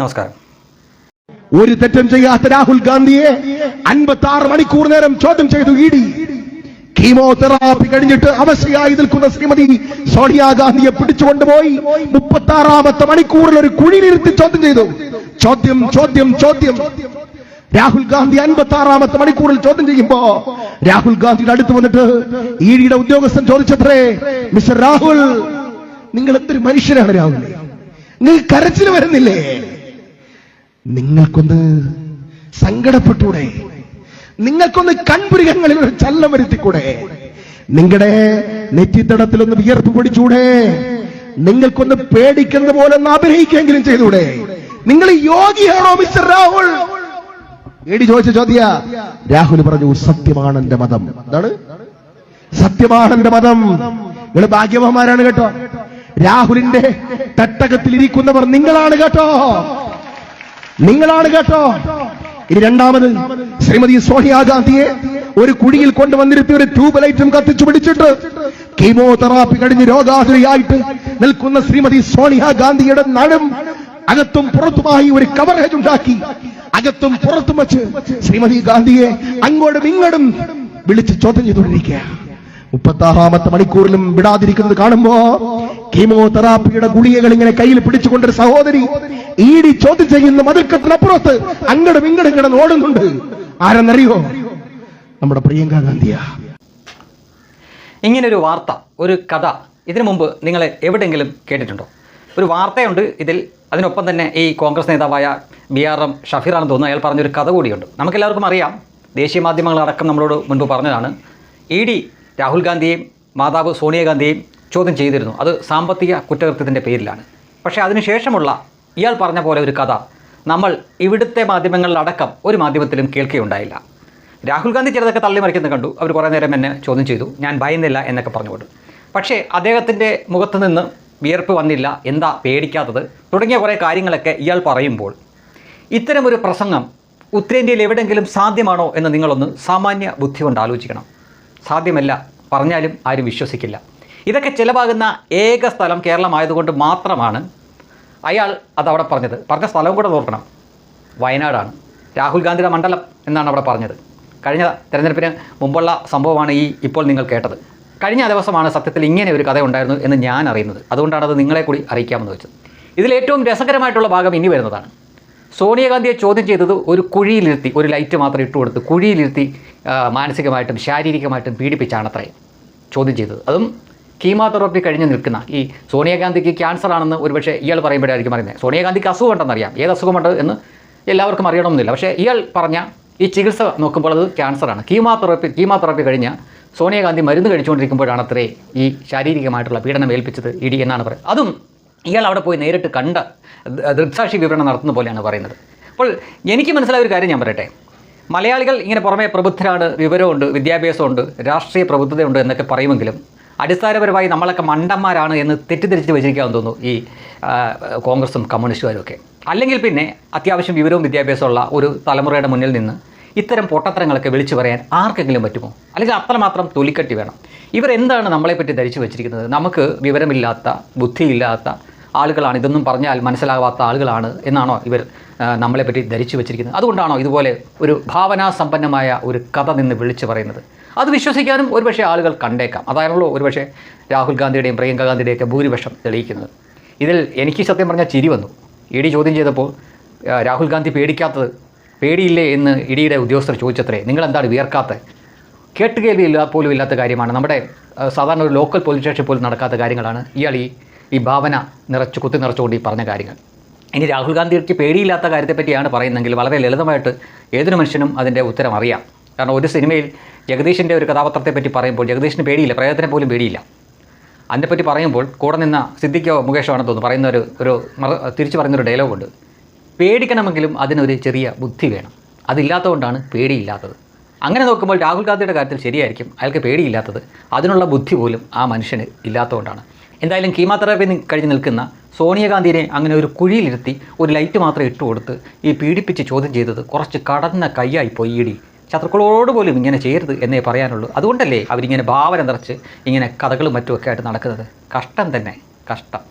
നമസ്കാരം. ഒരു തെറ്റും ചെയ്യാത്ത രാഹുൽ ഗാന്ധിയെ അൻപത്തി ആറ് മണിക്കൂർ നേരം ചോദ്യം ചെയ്തു ഇ ഡി. കീമോതെറാപ്പി കഴിഞ്ഞിട്ട് അവശയായി നിൽക്കുന്ന ശ്രീമതി സോണിയാഗാന്ധിയെ പിടിച്ചുകൊണ്ടുപോയി മുപ്പത്തി ആറാമത്തെ മണിക്കൂറിൽ ഒരു കുഴിയിലിരുത്തി ചോദ്യം ചെയ്തു. ചോദ്യം ചോദ്യം ചോദ്യം. രാഹുൽ ഗാന്ധി അൻപത്തി ആറാമത്തെ മണിക്കൂറിൽ ചോദ്യം ചെയ്യുമ്പോ രാഹുൽ ഗാന്ധിയുടെ അടുത്ത് വന്നിട്ട് ഇ ഉദ്യോഗസ്ഥൻ ചോദിച്ചത്രേ മിസ്റ്റർ രാഹുൽ നിങ്ങൾ എന്തൊരു മനുഷ്യരാണ് രാഹുൽ? നിങ്ങൾ കരച്ചിൽ വരുന്നില്ലേ? നിങ്ങൾക്കൊന്ന് സങ്കടപ്പെട്ടൂടെ നിങ്ങൾക്കൊന്ന് കൺപുരികങ്ങളിൽ ഒരു ചലനം വരുത്തിക്കൂടെ? നിങ്ങളുടെ നെറ്റിത്തടത്തിലൊന്ന് വിയർപ്പ് പൊടിച്ചൂടെ? നിങ്ങൾക്കൊന്ന് പേടിക്കുന്നത് പോലെ ഒന്ന് അഭിനയിക്കെങ്കിലും ചെയ്തൂടെ? നിങ്ങൾ യോഗിയാണോ മിസ്റ്റർ രാഹുൽ? ഏടി ചോദിച്ച ചോദ്യ. രാഹുൽ പറഞ്ഞു സത്യമാണ് എന്റെ മതം. എന്താണ്? സത്യമാണ് എന്റെ മതം. നിങ്ങൾ ഭാഗ്യവന്മാരാണ് കേട്ടോ. രാഹുലിന്റെ തട്ടകത്തിൽ ഇരിക്കുന്നവർ നിങ്ങളാണ് കേട്ടോ. നിങ്ങളാണ് കേട്ടോ. ഇനി രണ്ടാമത് ശ്രീമതി സോണിയാഗാന്ധിയെ ഒരു കുഴിയിൽ കൊണ്ടുവന്നിരുത്തി ഒരു ട്യൂബ് ലൈറ്റും കത്തിച്ചു പിടിച്ചിട്ട് കീമോതെറാപ്പി കഴിഞ്ഞ് രോഗാതുരയായിട്ട് നിൽക്കുന്ന ശ്രീമതി സോണിയാഗാന്ധിയുടെ നടും അകത്തും പുറത്തുമായി ഒരു കവറേജ് ഉണ്ടാക്കി. അകത്തും പുറത്തും വെച്ച് ശ്രീമതി ഗാന്ധിയെ അങ്ങോട്ടും ഇങ്ങോട്ടും വിളിച്ച് ചോദ്യം ചെയ്തുകൊണ്ടിരിക്കുക മുപ്പത്താറാമത്തെ മണിക്കൂറിലും വിടാതിരിക്കുന്നത് കാണുമ്പോ കീമോതെറാപ്പിയുടെ ഗുളികകൾ ഇങ്ങനെ കയ്യിൽ പിടിച്ചുകൊണ്ടൊരു സഹോദരി ഈടി ചോദ്യം ചെയ്യുന്ന മതിൽക്കത്തിനപ്പുറത്ത് അങ്ങടും ഇങ്ങടും കിടന്ന് ഓടുന്നുണ്ട്. ആരെന്നറിയോ? നമ്മുടെ പ്രിയങ്ക ഗാന്ധിയാ. ഇങ്ങനൊരു വാർത്ത ഒരു കഥ ഇതിനു മുമ്പ് നിങ്ങൾ എവിടെയെങ്കിലും കേട്ടിട്ടുണ്ടോ? ഒരു വാർത്തയുണ്ട് ഇതിൽ. അതിനൊപ്പം തന്നെ ഈ കോൺഗ്രസ് നേതാവായ ബി ആർ എം ഷഫീറാണെന്ന് തോന്നുന്നു. അയാൾ പറഞ്ഞൊരു കഥ കൂടിയുണ്ട്. നമുക്കെല്ലാവർക്കും അറിയാം. ദേശീയ മാധ്യമങ്ങളടക്കം നമ്മളോട് മുൻപ് പറഞ്ഞതാണ്. ഇ ഡി രാഹുൽ ഗാന്ധിയെയും മാതാവ് സോണിയാഗാന്ധിയെയും ചോദ്യം ചെയ്തിരുന്നു. അത് സാമ്പത്തിക കുറ്റകൃത്യത്തിന്റെ പേരിലാണ്. പക്ഷേ അതിനുശേഷമുള്ള ഇയാൾ പറഞ്ഞ പോലെ ഒരു കഥ നമ്മൾ ഇവിടുത്തെ മാധ്യമങ്ങളിലടക്കം ഒരു മാധ്യമത്തിലും കേൾക്കുകയുണ്ടായില്ല. രാഹുൽ ഗാന്ധി ചിലതൊക്കെ തള്ളിമറിക്കുന്നത് കണ്ടു. അവർ കുറേ നേരം എന്നെ ചോദ്യം ചെയ്തു. ഞാൻ ഭയന്നില്ല എന്നൊക്കെ പറഞ്ഞുകൊണ്ട്. പക്ഷേ അദ്ദേഹത്തിന്റെ മുഖത്ത് നിന്ന് വിയർപ്പ് വന്നില്ല. എന്താ പേടിക്കാത്തത്? തുടങ്ങിയ കുറേ കാര്യങ്ങളൊക്കെ ഇയാൾ പറയുമ്പോൾ ഇത്തരമൊരു പ്രസംഗം ഉത്തരേന്ത്യയിൽ എവിടെയെങ്കിലും സാധ്യമാണോ എന്ന് നിങ്ങളൊന്ന് സാമാന്യ ബുദ്ധി കൊണ്ട് ആലോചിക്കണം. സാധ്യമല്ല. പറഞ്ഞാലും ആരും വിശ്വസിക്കില്ല. ഇതൊക്കെ ചിലവാകുന്ന ഏക സ്ഥലം കേരളമായതുകൊണ്ട് മാത്രമാണ് അയാൾ അതവിടെ പറഞ്ഞത്. പറഞ്ഞ സ്ഥലവും കൂടെ നോക്കണം വയനാടാണ്. രാഹുൽ ഗാന്ധിയുടെ മണ്ഡലം എന്നാണ് അവിടെ പറഞ്ഞത്. കഴിഞ്ഞ തെരഞ്ഞെടുപ്പിന് മുമ്പുള്ള സംഭവമാണ് ഈ ഇപ്പോൾ നിങ്ങൾ കേട്ടത്. കഴിഞ്ഞ ദിവസമാണ് സത്യത്തിൽ ഇങ്ങനെ ഒരു കഥ ഉണ്ടായിരുന്നു എന്ന് ഞാൻ അറിയുന്നത്. അതുകൊണ്ടാണ് അത് നിങ്ങളെ കൂടി അറിയിക്കാമെന്ന് വെച്ചത്. ഇതിലേറ്റവും രസകരമായിട്ടുള്ള ഭാഗം ഇനി വരുന്നതാണ്. സോണിയാഗാന്ധിയെ ചോദ്യം ചെയ്തത് ഒരു കുഴിയിലിരുത്തി ഒരു ലൈറ്റ് മാത്രം ഇട്ട് കൊടുത്ത് കുഴിയിലിരുത്തി മാനസികമായിട്ടും ശാരീരികമായിട്ടും പീഡിപ്പിച്ചാണത്രേ ചോദ്യം ചെയ്തത്. അതും കീമോതെറാപ്പി കഴിഞ്ഞ് നിൽക്കുന്ന ഈ സോണിയാഗാന്ധിക്ക് ക്യാൻസർ ആണെന്ന് ഒരുപക്ഷെ ഇയാൾ പറയുമ്പോഴായിരിക്കും പറയുന്നത് സോണിയാഗാന്ധിക്ക് അസുഖമുണ്ടെന്ന് അറിയാം ഏത് അസുഖമുണ്ട് എന്ന് എല്ലാവർക്കും അറിയണമെന്നില്ല. പക്ഷേ ഇയാൾ പറഞ്ഞ ഈ ചികിത്സ നോക്കുമ്പോൾ അത് ക്യാൻസറാണ്. കീമോതെറാപ്പി കീമോതെറാപ്പി കഴിഞ്ഞ സോണിയാഗാന്ധി മരുന്ന് കഴിച്ചുകൊണ്ടിരിക്കുമ്പോഴാണ് അത്രേ ഈ ശാരീരികമായിട്ടുള്ള പീഡനം ഏൽപ്പിച്ചത് ഇടി എന്നാണ് പറയുന്നത്. അതും ഇയാൾ അവിടെ പോയി നേരിട്ട് കണ്ട ദൃക്സാക്ഷി വിവരണം നടത്തുന്ന പോലെയാണ് പറയുന്നത്. അപ്പോൾ എനിക്ക് മനസ്സിലായ ഒരു കാര്യം ഞാൻ പറയട്ടെ. മലയാളികൾ ഇങ്ങനെ പുറമേ പ്രബുദ്ധരാണ് വിവരമുണ്ട് വിദ്യാഭ്യാസമുണ്ട് രാഷ്ട്രീയ പ്രബുദ്ധതയുണ്ട് എന്നൊക്കെ പറയുമെങ്കിലും അടിസ്ഥാനപരമായി നമ്മളൊക്കെ മണ്ടന്മാരാണ് എന്ന് തെറ്റിദ്ധരിച്ച് വെച്ചിരിക്കാമെന്ന് തോന്നുന്നു ഈ കോൺഗ്രസും കമ്മ്യൂണിസ്റ്റുകാരും ഒക്കെ അല്ലെങ്കിൽ പിന്നെ അത്യാവശ്യം വിവരവും വിദ്യാഭ്യാസമുള്ള ഒരു തലമുറയുടെ മുന്നിൽ നിന്ന് ഇത്തരം പൊട്ടത്തരങ്ങളൊക്കെ വിളിച്ചു പറയാൻ ആർക്കെങ്കിലും പറ്റുമോ? അല്ലെങ്കിൽ അത്രമാത്രം തൊലിക്കട്ടി വേണം. ഇവർ എന്താണ് നമ്മളെപ്പറ്റി ധരിച്ചു വെച്ചിരിക്കുന്നത്? നമുക്ക് വിവരമില്ലാത്ത ബുദ്ധിയില്ലാത്ത ആളുകളാണ്. ഇതൊന്നും പറഞ്ഞാൽ മനസ്സിലാവാത്ത ആളുകളാണ് എന്നാണോ ഇവർ നമ്മളെപ്പറ്റി ധരിച്ചു വെച്ചിരിക്കുന്നത്? അതുകൊണ്ടാണോ ഇതുപോലെ ഒരു ഭാവനാസമ്പന്നമായ ഒരു കഥ നിന്ന് വിളിച്ചു പറയുന്നത്? അത് വിശ്വസിക്കാനും ഒരുപക്ഷെ ആളുകൾ കണ്ടേക്കാം. അതാണല്ലോ ഒരുപക്ഷെ രാഹുൽ ഗാന്ധിയുടെയും പ്രിയങ്ക ഗാന്ധിയുടെയൊക്കെ ഭൂരിപക്ഷം തെളിയിക്കുന്നത്. ഇതിൽ എനിക്ക് സത്യം പറഞ്ഞാൽ ചിരി വന്നു. ഇ ഡി ചോദ്യം ചെയ്തപ്പോൾ രാഹുൽ ഗാന്ധി പേടിക്കാത്തത് പേടിയില്ലേ എന്ന് ഇഡിയുടെ ഉദ്യോഗസ്ഥർ ചോദിച്ചത്രേ നിങ്ങളെന്താണ് വിയർക്കാത്തത് കേട്ടുകേൾവി ഇല്ല പോലും ഇല്ലാത്ത കാര്യമാണ്. നമ്മുടെ സാധാരണ ഒരു ലോക്കൽ പോലീസ് സ്റ്റേഷൻ പോലും നടക്കാത്ത കാര്യങ്ങളാണ് ഇയാൾ ഈ ഈ ഭാവന നിറച്ച് കുത്തി നിറച്ചുകൊണ്ട് ഈ പറഞ്ഞ കാര്യങ്ങൾ. ഇനി രാഹുൽ ഗാന്ധിക്ക് പേടിയില്ലാത്ത കാര്യത്തെപ്പറ്റിയാണ് പറയുന്നതെങ്കിൽ വളരെ ലളിതമായിട്ട് ഏതൊരു മനുഷ്യനും അതിന്റെ ഉത്തരം അറിയാം. കാരണം ഒരു സിനിമയിൽ ജഗദീഷിന്റെ ഒരു കഥാപാത്രത്തെ പറ്റി പറയുമ്പോൾ ജഗദീഷിന് പേടിയില്ല പ്രേതത്തിനെ പോലും പേടിയില്ല. അതിനെപ്പറ്റി പറയുമ്പോൾ കൂടെ നിന്ന സിദ്ദിഖോ മുകേഷോ ആണെന്ന് തോന്നുന്നു പറയുന്ന ഒരു ഒരു തിരിച്ചു പറയുന്നൊരു ഡയലോഗുണ്ട്. പേടിക്കണമെങ്കിലും അതിനൊരു ചെറിയ ബുദ്ധി വേണം. അതില്ലാത്തതുകൊണ്ടാണ് പേടിയില്ലാത്തത്. അങ്ങനെ നോക്കുമ്പോൾ രാഹുൽ ഗാന്ധിയുടെ കാര്യത്തിൽ ശരിയായിരിക്കും അയാൾക്ക് പേടിയില്ലാത്തത്. അതിനുള്ള ബുദ്ധി പോലും ആ മനുഷ്യന് ഇല്ലാത്തതുകൊണ്ടാണ്. എന്തായാലും കീമോതെറാപ്പി കഴിഞ്ഞ് നിൽക്കുന്ന സോണിയാഗാന്ധിനെ അങ്ങനെ ഒരു കുഴിയിലിരുത്തി ഒരു ലൈറ്റ് മാത്രം ഇട്ട് കൊടുത്ത് ഈ പീഡിപ്പിച്ച് ചോദ്യം ചെയ്തത് കുറച്ച് കടന്ന കൈയായി പോയി ഇടി ശത്രുക്കളോട് പോലും ഇങ്ങനെ ചെയ്യരുത് എന്നേ പറയാനുള്ളൂ. അതുകൊണ്ടല്ലേ അവരിങ്ങനെ ഭാവന നിറച്ച് ഇങ്ങനെ കഥകളും മറ്റുമൊക്കെ ആയിട്ട് നടക്കുന്നത്. കഷ്ടം തന്നെ കഷ്ടം.